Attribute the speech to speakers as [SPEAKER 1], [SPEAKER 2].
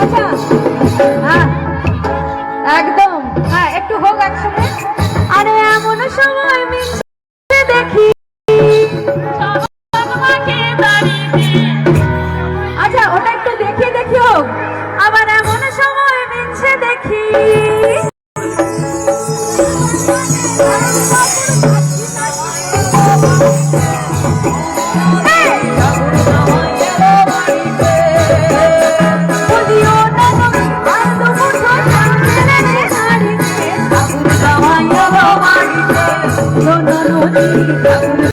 [SPEAKER 1] আচ্ছা, হ্যাঁ, একদম হ্যাঁ একটু হোক আচ্ছা ওটা একটু দেখিয়ে দেখি আবার এমন Hey!